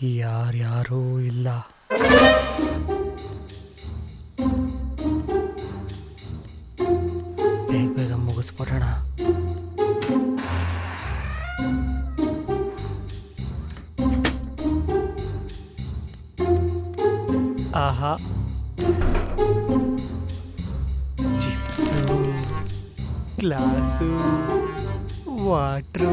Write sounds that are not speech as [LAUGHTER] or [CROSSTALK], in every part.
ಯಾರ್ಯಾರೂ ಇಲ್ಲ ಬೇಗ ಬೇಗ ಮುಗಿಸ್ಬಿಡೋಣ ಆಹಾ ಚಿಪ್ಸು ಗ್ಲಾಸು ವಾಟ್ರು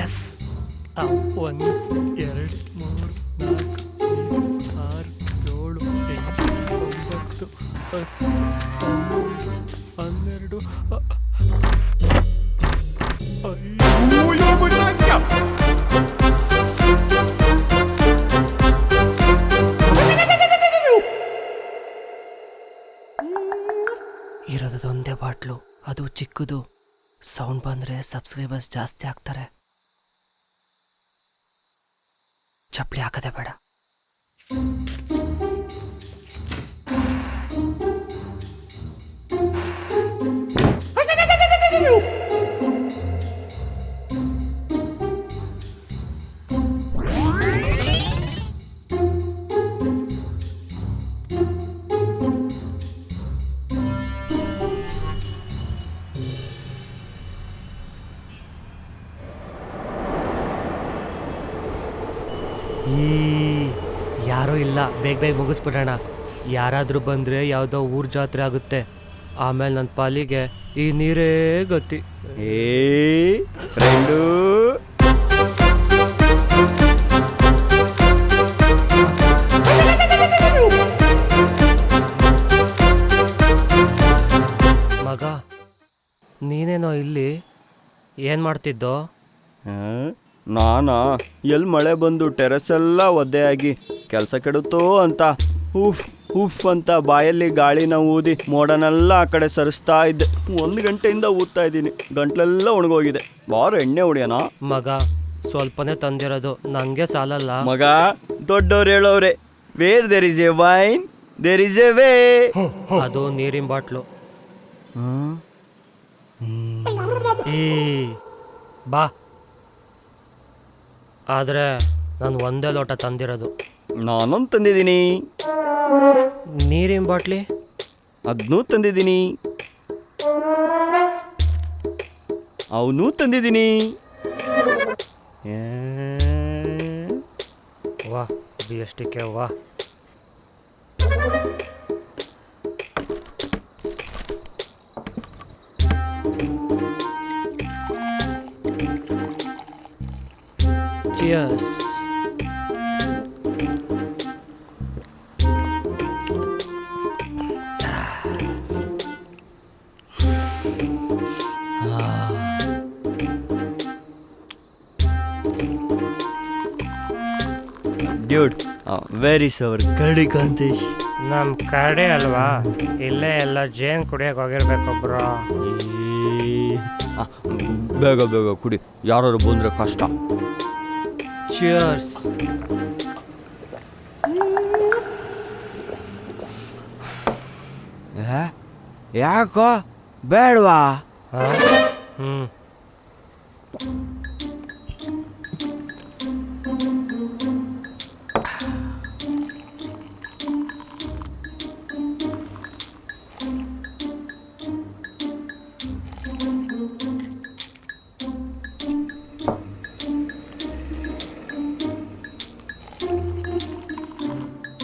ಎಸ್ ಒಂದು ಎರಡು ಮೂರು ನಾಲ್ಕು ಐದು ಆರು ಏಳು ಎಂಟು ಒಂಬತ್ತು ಹತ್ತು ಹನ್ನೆರಡು ಇರೋದೊಂದೇ ಐದು ಇರೋದು ಒಂದೇ ಬಾಟ್ಲು. ಅದು ಚಿಕ್ಕದು. ಸೌಂಡ್ ಬಂದರೆ ಸಬ್ಸ್ಕ್ರೈಬರ್ಸ್ ಜಾಸ್ತಿ ಆಗ್ತಾರೆ. ಚಪ್ಪಲಿ ಹಾಕದೆ ಬೇಡ. ಬೇಗ ಬೇಗ ಮುಗಿಸ್ಬಿಡೋಣ. ಯಾರಾದರೂ ಬಂದರೆ ಯಾವುದೋ ಊರ್ ಜಾತ್ರೆ ಆಗುತ್ತೆ. ಆಮೇಲೆ ನನ್ನ ಪಾಲಿಗೆ ಈ ನೀರೇ ಗತಿ. ಏ ಫ್ರೆಂಡು. ಮಗ ನೀನೇನೋ ಇಲ್ಲಿ ಏನು ಮಾಡ್ತಿದ್ದೋ? ನಾನಾ? ಎಲ್ಲಿ ಮಳೆ ಬಂದು ಟೆರೆಸ್ ಎಲ್ಲ ಒದ್ದೆಯಾಗಿ. ಕೆಲಸ ಕೆಡುತ್ತೋ ಅಂತ. ಉಫ್ ಉಫ್ ಅಂತ ಬಾಯಲ್ಲಿ ಗಾಳಿನ ಊದಿ ಮೋಡನೆಲ್ಲ ಆ ಕಡೆ ಸರಿಸ್ತಾ ಇದ್ದೆ. ಒಂದು ಗಂಟೆಯಿಂದ ಊದ್ತಾ ಇದ್ದೀನಿ. ಗಂಟ್ಲೆಲ್ಲ ಒಣಗೋಗಿದೆ. ಬಾರು ಎಣ್ಣೆ ಹೊಡಿಯೋಣ ಮಗ ಸ್ವಲ್ಪನೇ ತಂದಿರೋದು. ನನಗೆ ಸಾಲಲ್ಲ. ಮಗ ದೊಡ್ಡವ್ರು ಹೇಳೋರೆ where there is a wine there is a way ಅದು ನೀರಿನ ಬಾಟ್ಲು. ಈ ಬಾ. ಆದರೆ ನಾನು ಒಂದೇ ಲೋಟ ತಂದಿರೋದು. ನಾನೊಂದು ತಂದಿದ್ದೀನಿ. ನೀರಿನ ಬಾಟ್ಲಿ? ಅದನ್ನೂ ತಂದಿದ್ದೀನಿ. ಅವನೂ ತಂದಿದ್ದೀನಿ. ವಾ ಬಿ ಎಸ್ ಟಿ ಕೆ ವಾ. Cheers. ಡ್ಯೂಡ್ ವೆರಿ ಸವರ್ ಕಡಿ ಕಾಂತೇಶ್ ನಮ್ ಕಡೆ ಅಲ್ವಾ? ಇಲ್ಲೇ ಎಲ್ಲ ಜೇನ್ ಕುಡಿಯಕ್ಕೆ ಹೋಗಿರ್ಬೇಕು ಬ್ರೋ ಏ, ಆ, ಬೇಗ ಬೇಗ ಕುಡಿ. ಯಾರು ಬಂದ್ರೆ ಕಷ್ಟ. ಚಿಯರ್ಸ್ ಯಾಕೋ? ಬೇಡವಾ? ಹ್ಮ್.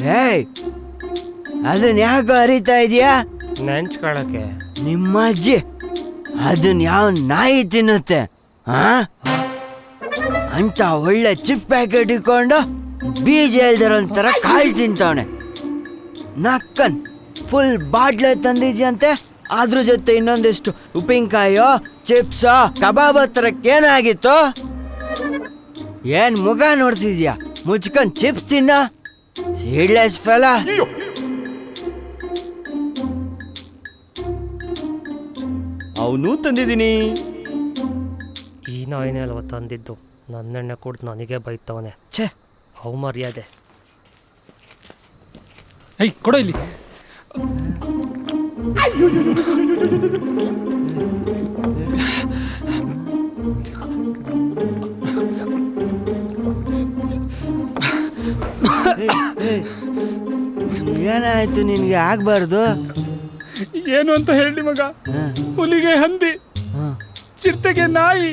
ಏಯ್ ಅದನ್ನ ಯಾಕೆ ಹರಿತಾ ಇದೆಯಾ? ನೆಂಚ್ಕೊಳಕ್ಕೆ. ನಿಮ್ಮ ಅಜ್ಜಿ ಅದನ್ನ ಯಾವ ನಾಯಿ ತಿನ್ನುತ್ತೆ ಆ? ಅಂತ ಒಳ್ಳೆ ಚಿಪ್ ಪ್ಯಾಕೆಟ್ ಇಟ್ಕೊಂಡು ಬೀಜ ಇಲ್ದಿರೋಂಥರ ಕಾಳು ತಿಂತವಣೆ ನಕ್ಕನ್ ಫುಲ್ ಬಾಟ್ಲೆ ತಂದಿದ್ಯಂತೆ. ಅದ್ರ ಜೊತೆ ಇನ್ನೊಂದಿಷ್ಟು ಉಪ್ಪಿನಕಾಯೋ ಚಿಪ್ಸೋ ಕಬಾಬ್ ಹತ್ರಕ್ಕೇನಾಗಿತ್ತು ಏನ್ ಮುಖ ನೋಡ್ತಿದ್ಯಾ? ಮುಚ್ಕೊಂಡ್ ಚಿಪ್ಸ್ ತಿನ್ನ? Seedless fella. ಅವನು ತಂದಿದ್ದೀನಿ ಈ ನಾಯಿನೇ ಅಲ್ವ ತಂದಿದ್ದು ನನ್ನೆಣ್ಣೆ ಕುಡ್ದು ನನಗೆ ಬೈತವನೆ ಛೇ ಅವು ಮರ್ಯಾದೆ ಐ ಕೊಡೋ ಇಲ್ಲಿ ಏನಾಯ್ತು ನಿನ್ಗೆ? ಆಗ್ಬಾರ್ದು. ಏನು ಅಂತ ಹೇಳಿ ಮಗ. ಹುಲಿಗೆ ಹಂದಿ ಚಿರತೆಗೆ ನಾಯಿ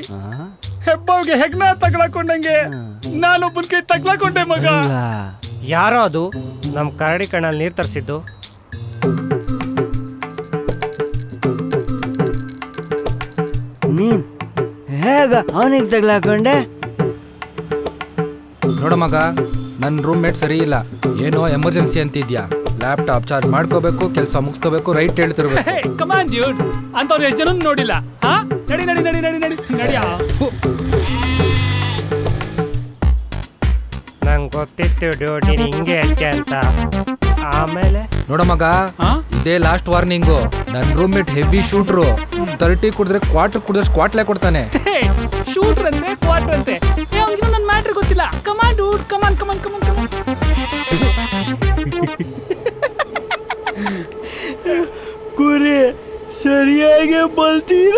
ಹೆಬ್ಬಾವ್ಗೆ ಹೆಗ್ನ ತಗ್ಲಾಕೊಂಡಂಗೆ ನಾನೊಬ್ಬನ ಕೈ ತಗ್ಲಾಕೊಂಡೆ ಮಗ. ಯಾರೋ ಅದು? ನಮ್ಮ ಕರಡಿ ಕಣ್ಣಲ್ಲಿ ನೀರು ತರಿಸಿದ್ದು. ಹೇಗ ಅವನಿಗೆ ತಗ್ಲಾಕೊಂಡೆ? ನೋಡ ಮಗ ನನ್ನ ರೂಮ್ಮೇಟ್ ಸರಿ ಇಲ್ಲ. ಏನೋ ಎಮರ್ಜೆನ್ಸಿ ಅಂತಿದ್ಯಾ? ಲ್ಯಾಪ್ಟಾಪ್ ಚಾರ್ಜ್ ಮಾಡ್ಕೋಬೇಕು ಕೆಲಸ ಮುಗಿಸ್ಕೋಬೇಕು ರೈಟ್ ಹೇಳ್ತಿರ್ಬೇಕು. ಹೇ ಕಮಾನ್ ಡ್ಯೂಡ್ ಅಂತವ್ರು ಎಷ್ಟು ಜನ ನೋಡಿಲ್ಲ. ಹಾ? ನಡಿ ನಡಿ ನಡಿ ನಡಿ ನಡಿ. ನಡಿಯಾ? ನಂಗೆ ಗೊತ್ತಿತ್ತು ಡ್ಯೂಟಿ ಹಿಂಗೆ ಹೆಚ್ಚೆ ಅಂತ. ಆಮೇಲೆ? ನೋಡ ಮಗ ಹಾ? ಇದೇ ಲಾಸ್ಟ್ ವಾರ್ನಿಂಗು ನನ್ನ ರೂಮ್ಮೇಟ್ ಹೆವಿ ಶೂಟ್ರು ತರ್ಟಿ ಕುಡಿದ್ರೆ ಕ್ವಾರ್ಟರ್ ಕುಡಿದ್ರೆ ಕ್ವಾಟ್ಲೆ ಕೊಡ್ತಾನೆ. ಹೇ ಕ್ವಾಟ್ ಅಂತೆ ಕ್ವಾರ್ಟರ್ ಅಂತೆ. ಏ ಅವ್ನಿಗೆ ನನ್ನ ಮ್ಯಾಟ್ರ್ ಗೊತ್ತಿಲ್ಲ. Command dude come on come on come on come on ಕುರಿ ಸರಿಯಾಗಿ ಬಲ್ತೀರ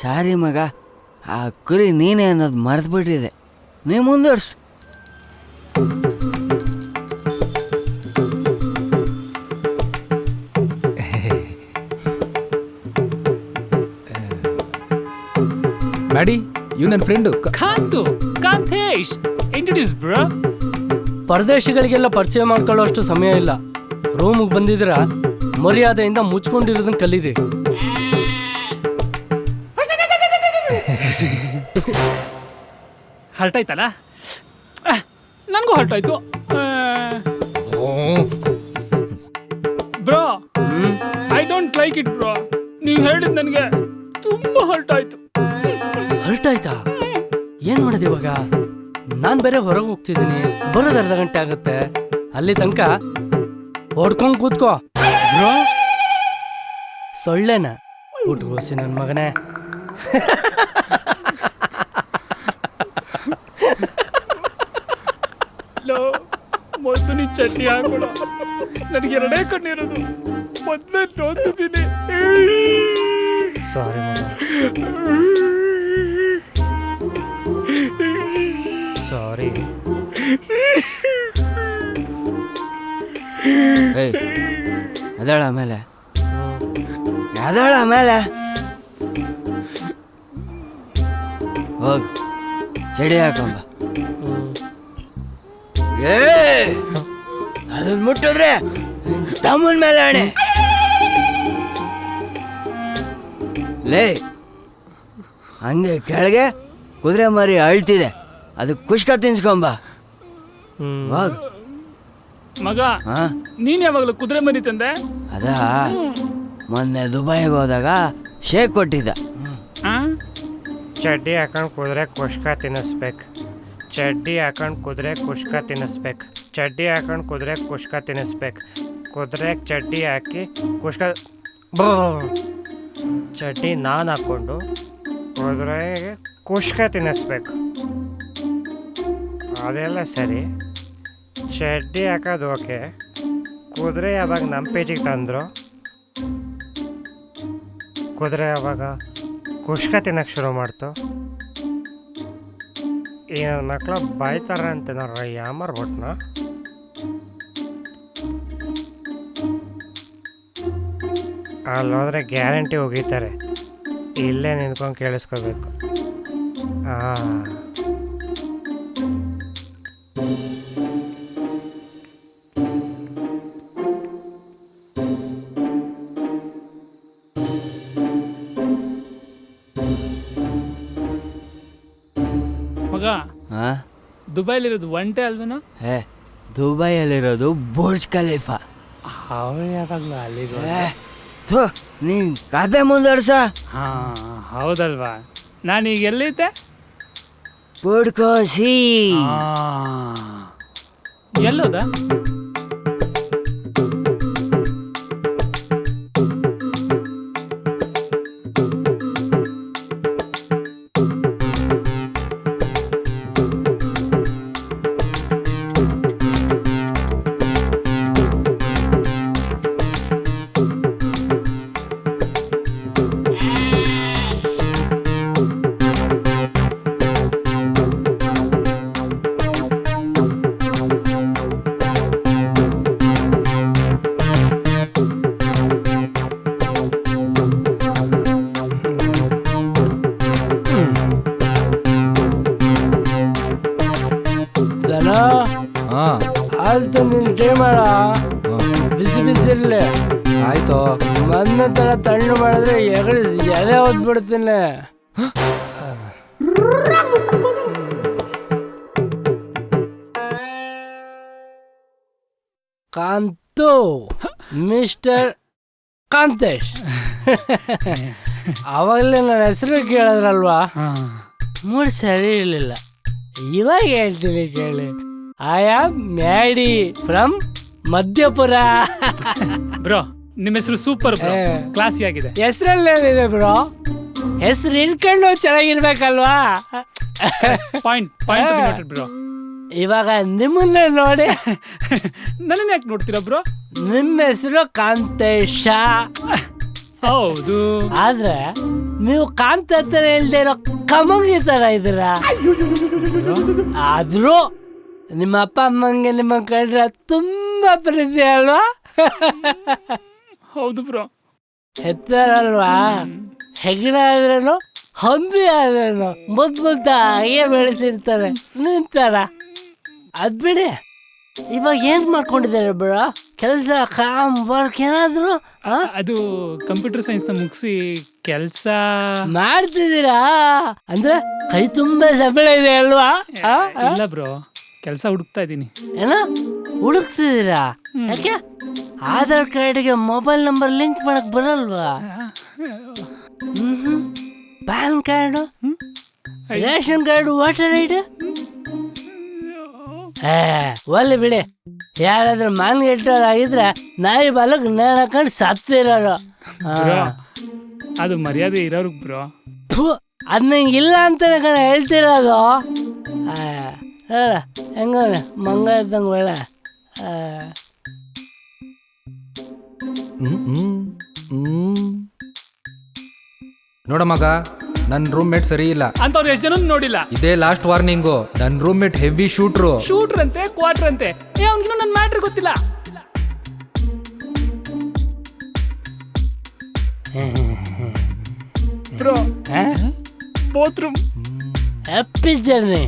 ಸಾರಿ ಮಗ ಆ ಕುರಿ ನೀನೇ ಅನ್ನೋದು ಮರೆತು ಬಿಟ್ಟಿದೆ ನೀ ಮುಂದುವರ್ಸು. ಮ್ಯಾಡಿ ಇವ್ ನನ್ನ friend Kantu Kantesh introduce bro ಪರದೇಶಿಗಳಿಗೆಲ್ಲ ಪರಿಚಯ ಮಾಡ್ಕೊಳ್ಳೋಷ್ಟು ಸಮಯ ಇಲ್ಲ. ರೂಮಿಗೆ ಬಂದಿದ್ರ ಮರ್ಯಾದೆಯಿಂದ ಮುಚ್ಕೊಂಡಿರೋದನ್ನ ಕಲೀರಿ. ಹರ್ಟ್ ಆಯ್ತಲ್ಲ ನನಗೂ ಹರ್ಟ್ ಆಯ್ತು bro I don't like it bro ನೀವು ಹೇಳಿದ್ ನನಗೆ ತುಂಬಾ ಹರ್ಟ್ ಆಯ್ತು ಹರ್ಟ್ ಆಯ್ತಾ ಏನ್ ಮಾಡೋದು ಇವಾಗ? ನಾನ್ ಬೇರೆ ಹೊರಗೆ ಹೋಗ್ತಿದ್ದೀನಿ ಬರೋದು ಅರ್ಧ ಗಂಟೆ ಆಗುತ್ತೆ. ಅಲ್ಲಿ ತನಕ ಹೊಡ್ಕೊಂಡ್ ಕೂತ್ಕೋ. ಸೊಳ್ಳೆನ. ಹುಟ್ಕೋಸಿ ನನ್ ಮಗನೇ. ಮೊದಲು ನೀ ಚಟ್ನಿ ಹಾಕೋಣ ನನಗೆ ಎರಡೇ ಕಣ್ಣಿರೋದು. ಮೊದಲೇ ನೋಡ್ತಿದ್ದೀನಿ ಸಾರಿ ಮಗ. ಸಾರಿ [LAUGHS] ಏಯ್, ಅದಳ ಆಮೇಲೆ. ಅದಳ ಆಮೇಲೆ. ಹೋಗ್, ಚಡಿ ಹಾಕೊಂಬ ಏ ಅದನ್ನ ಮುಟ್ಟಿದ್ರೆ ತಮ್ಮನ ಮೇಲೆ ಆಣೆ. ಲೇ, ಹಂಗೆ ಕೆಳಗೆ ಕುದುರೆ ಮರಿ ಅಳ್ತಿದೆ. ಅದು ಕುಷ್ಕ ತಿನ್ಸ್ಕೊಂಬ ಹೋಗ್ ಮಗ ಹಾ? ನೀನ್ ಯಾವಾಗಲೂ ಕುದುರೆ ಮರಿ ತಂದೆ? ಅದ? ಮೊನ್ನೆ ದುಬೈಗೆ ಹೋದಾಗ ಶೇಕ್ ಕೊಟ್ಟಿದ್ದ. ಆ? ಚಡ್ಡಿ ಹಾಕೊಂಡು ಕುದುರೆ ಕುಷ್ಕ ತಿನ್ನಿಸ್ಬೇಕು. ಚಡ್ಡಿ ಹಾಕೊಂಡು ಕುದುರೆ ಕುಷ್ಕ ತಿನ್ನಿಸ್ಬೇಕು. ಚಡ್ಡಿ ಹಾಕೊಂಡು ಕುದುರೆ ಕುಷ್ಕ ತಿನ್ನಿಸ್ಬೇಕು. ಕುದುರೆಗೆ ಚಡ್ಡಿ ಹಾಕಿ ಕುಷ್ಕ ಬ್ರ್. ಚಡ್ಡಿ ನಾನು ಹಾಕ್ಕೊಂಡು ಕುದುರೆಗೆ ಕುಷ್ಕ ತಿನ್ನಿಸ್ಬೇಕು. ಅದೆಲ್ಲ ಸರಿ. ಚಡ್ಡಿ ಹಾಕೋದು ಓಕೆ. ಕುದುರೆ ಯಾವಾಗ ನಮ್ಮ ಪೇಜಿಗೆ ತಂದರು? ಕುದುರೆ ಯಾವಾಗ? ಕುಷ್ಕ ತಿನ್ನಕ್ಕೆ ಶುರು ಮಾಡ್ತು. ಈ ಮಕ್ಕಳು ಬಾಯ್ತಾರ ಅಂತ ನೋಡ್ರ ಯಾಮರ್ ಬಿಟ್ನ ಅಲ್ಲಿ ಹೋದ್ರೆ ಗ್ಯಾರಂಟಿ ಹೋಗಿತಾರೆ. ಇಲ್ಲೇ ನಿಂತ್ಕೊಂಡು ಕೇಳಿಸ್ಕೋಬೇಕು. ಹಾಂ ದುಬೈಲಿರೋದು ಒಂಟೆ ಅಲ್ವೇನೋ? ಏ ದುಬೈಯಲ್ಲಿರೋದು ಬುರ್ಜ್ ಖಲೀಫಾ. ಅವ್ರು ಯಾವಾಗಲೂ ಅಲ್ಲಿಗೆ ಏ ಥು ನೀ ಕತೆ ಮುಂದುವರ್ಸ. ಹಾ ಹೌದಲ್ವಾ? ನಾನೀಗ ಎಲ್ಲಿದ್ದೆ? ಪುಡ್ಕೋಸಿ ಎಲ್ಲೋದ? ಕಾಂತು. ಮಿಸ್ಟರ್ ಕಾಂತೇಶ್. ಅವಾಗಲೇ ನನ್ನ ಹೆಸರು ಕೇಳಿದ್ರಲ್ವಾ? ಮೂಡ್ ಸರಿ ಇರಲಿಲ್ಲ. ಇವಾಗ ಹೇಳ್ತೀನಿ ಕೇಳಿ. I am Maddy from Madhyapura. Bro ನಿಮ್ಮ ಹೆಸರು ಸೂಪರ್. ಕ್ಲಾಸಿ ಆಗಿದೆ. ಹೆಸರಲ್ಲೇನಿದೆ ಬ್ರೋ? ಹೆಸರು ಇಟ್ಕೊಂಡು ಚೆನ್ನಾಗಿರ್ಬೇಕಲ್ವಾ? Point point bro. ಇವಾಗ ನಿಮ್ಮನ್ನ ನೋಡಿ. ನನ್ನ ಯಾಕೆ ನೋಡ್ತೀರಾ ಬ್ರೋ? ನಿಮ್ಮ ಹೆಸರು ಕಾಂತೇಶ. ಹೌದು. ಆದ್ರೆ ನೀವು ಕಾಂತ ಹತ್ರ ಇಲ್ದೇ ಇರೋ ಕಮಂಗಿ ತರ ಇದ್ದೀರಾ? ಆದ್ರೂ ನಿಮ್ಮ ಅಪ್ಪ ಅಮ್ಮಂಗೆ ನಿಮ್ಮ ಕಂಡ್ರೆ ತುಂಬಾ ಪ್ರೀತಿ ಅಲ್ವಾ? ಹೌದು ಬ್ರೋ. ಹೆತ್ತಾರಲ್ವಾ ಹೆಗಣ ಆದ್ರೇನು ಹಂದಿ ಆದ್ರೇನು ಮುದ್ ಮುದ್ದಾಗೆ ಬೆಳೆಸಿರ್ತಾರೆ ನಿಂತಾರ ಅದ್ ಬಿಡಿ. ಇವಾಗ ಏನ್ ಮಾಡ್ಕೊಂಡಿದ್ದಾರೆ ಬಿಡ? ಕೆಲಸ ಕಾಮ್ ವರ್ಕ್ ಏನಾದ್ರು? ಅದು ಕಂಪ್ಯೂಟರ್ ಸೈನ್ಸ್ನ ಮುಗಿಸಿ ಕೆಲಸ. ಮಾಡ್ತಿದ್ದೀರಾ? ಅಂದ್ರೆ ಕೈ ತುಂಬಾ ಸಂಬಳ ಇದೆ ಅಲ್ವಾ? ಇಲ್ಲ ಬ್ರೋ. ಕೆಲಸ ಹುಡುಕ್ತಾ ಇದ್ದೀನಿ. ಏನ? ಹುಡುಕ್ತಿದ್ದೀರಾ? ಯಾಕೆ? ಆಧಾರ್ ಕಾರ್ಡ್ಗೆ ಮೊಬೈಲ್ ನಂಬರ್ ಲಿಂಕ್ ಮಾಡಕ್ ಬರಲ್ವಾ? ಹ್ಮ್. PAN card? Ration card voter ID ಒಲ್ಲಿ ಬಿಡಿ. ಯಾರಾದ್ರೂ ಆಗಿದ್ರೆ ನಾಯಿ ಬಾಲಕ್ ನೇಣಕೊಂಡು ಸತ್ತಿರೋರು. ಬ್ರೋ ಅದು ಮರ್ಯಾದೆ ಇರೋರು ಬ್ರೋ. ಅದ್ ನಂಗೆ ಇಲ್ಲ ಅಂತ ಕಣ ಹೇಳ್ತಿರೋದು. ಆ, ಹೇಳ ಹೆಂಗ ಮಂಗ ಇದ್ದಂಗೆ ಒಳ್ಳೆ. ನೋಡ ಮಗ ನನ್ನ ರೂಮ್ ಮೇಟ್ ಸರಿ ಇಲ್ಲ. ಅಂತವ್ರು ಎಷ್ಟು ಜನ ನೋಡಿಲ್ಲ. ಇದೇ ಲಾಸ್ಟ್ ವಾರ್ನಿಂಗು ನನ್ roommate heavy shooter shooter ಅಂತೆ ಕ್ವಾರ್ಟರ್ ಅಂತೆ ಏ ಅವ್ನಿಗಿನ್ನೂ ನನ್ನ ಮ್ಯಾಟ್ರ್ ಗೊತ್ತಿಲ್ಲ ಬ್ರೋ? ಬಾತ್ರೂಮ್ ಹ್ಯಾಪಿ ಜರ್ನಿ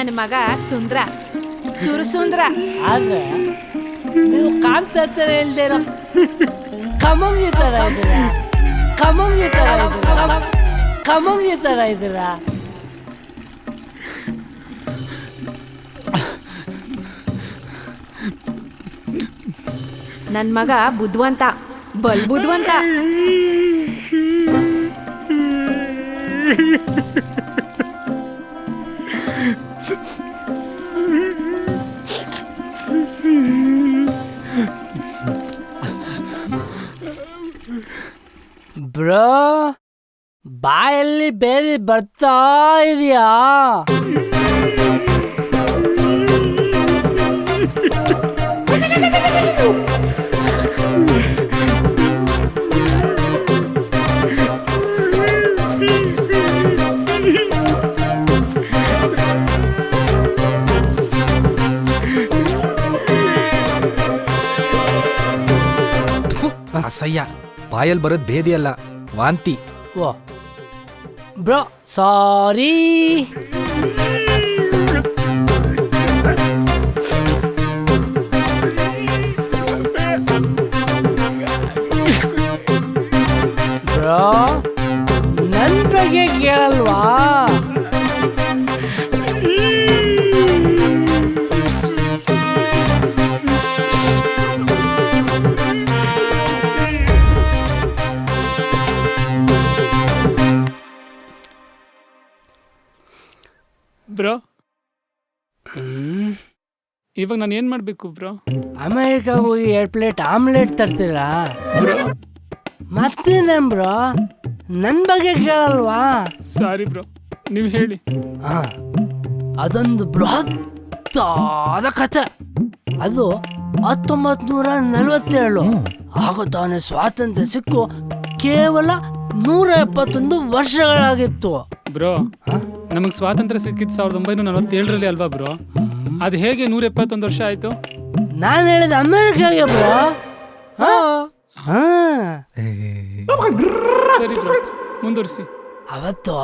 ನನ್ನ ಮಗ ಸುಂದ್ರ. ಸುರಸುಂದ್ರ ಆದ್ರೆ ನೀವು ಕಾಂತ ಹತ್ರ ಇಲ್ದೇ ಇರೋ ಕಮಂಗಿ ತರ ಇದ್ದೀರಾ? ಕಮಂಗಿ ತರ ಇದ್ದೀರಾ? ಕಮಂಗಿ ತರ ಇದ್ದೀರಾ? ನನ್ನ ಮಗ ಬುದ್ಧವಂತ ಬಲ್ ಬುದ್ಧಿವಂತ ಬ್ರೋ ಬಾಯಲ್ಲಿ ಬೇರೆ ಬರ್ತಾ ಇದೆಯಾ? ಅಸಹ್ಯ ಬಾಯಲ್ಲಿ ಬರೋದು ಭೇದಿ ಅಲ್ಲ ವಾಂತಿ ಓ ಬ್ರೋ ಸಾರಿ ಇವಾಗ ನಾನು ಏನು ಮಾಡಬೇಕು ಬ್ರೋ? ಅಮೇರಿಕ ಹೋಗಿ ಎರಡು ಪ್ಲೇಟ್ ಆಮ್ಲೆಟ್ ತರ್ತೀರಾ? ಬ್ರೋ. ಮತ್ತೇನೇನ್ ಬ್ರೋ? ನನ್ ಬಗ್ಗೆ ಕೇಳಲ್ವಾ? Sorry bro. ನೀವು ಹೇಳಿ. ಆ, ಅದೊಂದು ಬೃಹತ್ತಾದ ಕಥೆ ಅದು ಹತ್ತೊಂಬತ್ ನೂರ ನಲವತ್ತೇಳು ಆಗ ತಾನೇ ಸ್ವಾತಂತ್ರ್ಯ ಸಿಕ್ಕು. ಕೇವಲ ನೂರ ಎಪ್ಪತ್ತೊಂದು ವರ್ಷಗಳಾಗಿತ್ತು. ಬ್ರೋ ನಮಗೆ ಸ್ವಾತಂತ್ರ್ಯ ಸಿಕ್ಕಿದ್ದು ಸಾವಿರದ ಒಂಬೈನೂರ ನಲವತ್ತೇಳರಲ್ಲಿ ಅಲ್ವಾ ಬ್ರೋ? ಅದು ಹೇಗೆ ನೂರ ಎಪ್ಪತ್ತೊಂದು ವರ್ಷ ಆಯ್ತು? ನಾನು ಹೇಳಿದ ಅಮೆರಿಕಾಗೆ ಬ್ರೋ ಹಾ. ಹಾ. ಸರಿ ಬ್ರೋ ಮುಂದುವರಿಸಿ. ಅವತ್ತು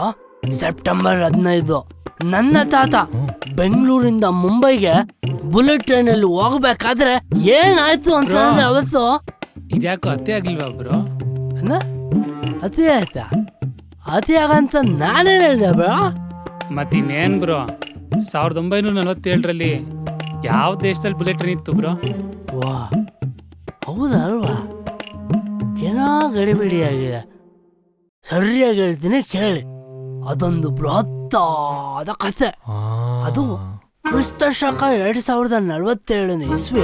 ಸೆಪ್ಟೆಂಬರ್ ಹದಿನೈದು ನನ್ನ ತಾತ ಬೆಂಗಳೂರಿಂದ ಮುಂಬೈಗೆ ಬುಲೆಟ್ ಟ್ರೈನಲ್ಲಿ ಹೋಗ್ಬೇಕಾದ್ರೆ ಏನಾಯ್ತು ಅಂತಂದ್ರೆ ಅವತ್ತು ಇದ್ಯಾಕೋ ಅತ್ತೆ ಆಗ್ಲಿಲ್ವಾ ಬ್ರೋ? ಅಣ್ಣ ಅತಿ ಆಯ್ತಾ? ಅತಿ ಆಗಂತ ನಾನೇನ್ ಹೇಳ್ದೆ ಬ್ರೋ? ಮತ್ತಿನ್ನೇನು ಬ್ರೋ? ಸಾವಿರದ ಒಂಬೈನೂರ ನಲವತ್ತೇಳರಲ್ಲಿ ಯಾವ ದೇಶದಲ್ಲಿ ಬುಲೆಟ್ ಟ್ರೈನ್ ಇತ್ತು ಬ್ರೋ? ವಾ ಹೌದಲ್ವಾ? ಏನೋ ಗಡಿಬಿಡಿ ಆಗಿದೆ. ಸರಿಯಾಗಿ ಹೇಳ್ತೀನಿ ಕೇಳಿ. ಅದೊಂದು ಬೃಹತ್ತಾದ ಕಥೆ ಅದು ಕ್ರಿಸ್ತ ಶಕ ಎರಡು ಸಾವಿರದ ನಲವತ್ತೇಳನೇ ಇಸ್ವಿ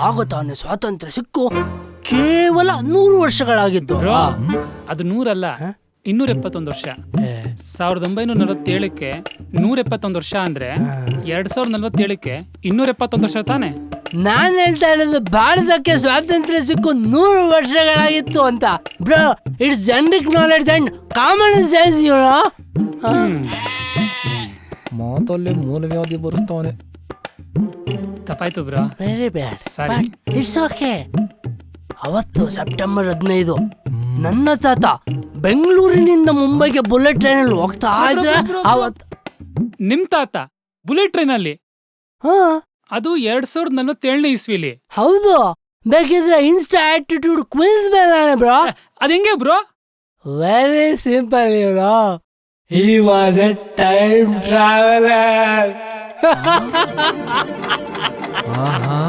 ಆಗ ತಾನೇ ಸ್ವಾತಂತ್ರ್ಯ ಸಿಕ್ಕು ಕೇವಲ ನೂರು ವರ್ಷಗಳಾಗಿದ್ದು. ಅದು ನೂರಲ್ಲ. ಇನ್ನೂರ ಎಪ್ಪತ್ತೊಂದು ವರ್ಷ ಸಾವಿರದ ಒಂಬೈನೂರ ನಲವತ್ತೇಳಕ್ಕೆ ನೂರ ಎಪ್ಪತ್ತೊಂದು ವರ್ಷ ಅಂದ್ರೆ ಎರಡ್ ಸಾವಿರದ ನಲವತ್ತೇಳಕ್ಕೆ ಇನ್ನೂರ ಎಪ್ಪತ್ತೊಂದು ವರ್ಷ ತಾನೆ. ನಾನ್ ಹೇಳ್ತಾ ಇರೋದು ಭಾರತಕ್ಕೆ ಸ್ವಾತಂತ್ರ್ಯ ಸಿಕ್ಕು ನೂರು ವರ್ಷಗಳಾಗಿತ್ತು ಅಂತ. Bro it's generic knowledge and common sense you know ಮಾತಲ್ಲಿ ಮೂಲವ್ಯಾಧಿ ಬರೆಸ್ತವನೆ ತಪ್ಪಾಯ್ತು bro. Very bad Sorry. It's okay ಅವತ್ತು ಸೆಪ್ಟೆಂಬರ್ ಹದಿನೈದು. ನನ್ನ ತಾತ ಬೆಂಗಳೂರಿನಿಂದ ಮುಂಬೈಗೆ ಬುಲೆಟ್ ಟ್ರೈನಲ್ಲಿ ಹೋಗ್ತಾ ಇದ್ರೆ ಅವತ್ ನಿಮ್ ತಾತ ಬುಲೆಟ್ ಟ್ರೈನ್ ಅಲ್ಲಿ ಹಾ. ಅದು ಎರಡ್ ಸಾವಿರದ ನಲವತ್ತೇಳನೇ ಇಸ್ವಿಲಿ. ಹೌದು. ಬೇಕಿದ್ರೆ ಇನ್ಸ್ಟಾ ಆಟಿಟ್ಯೂಡ್ ಕ್ವಿನ್ಸ್ ಬೇಡ ಬ್ರೋ. ಅದ್ ಹೆಂಗೆ bro? Very simple bro. He was a time traveller ಆಹಾ.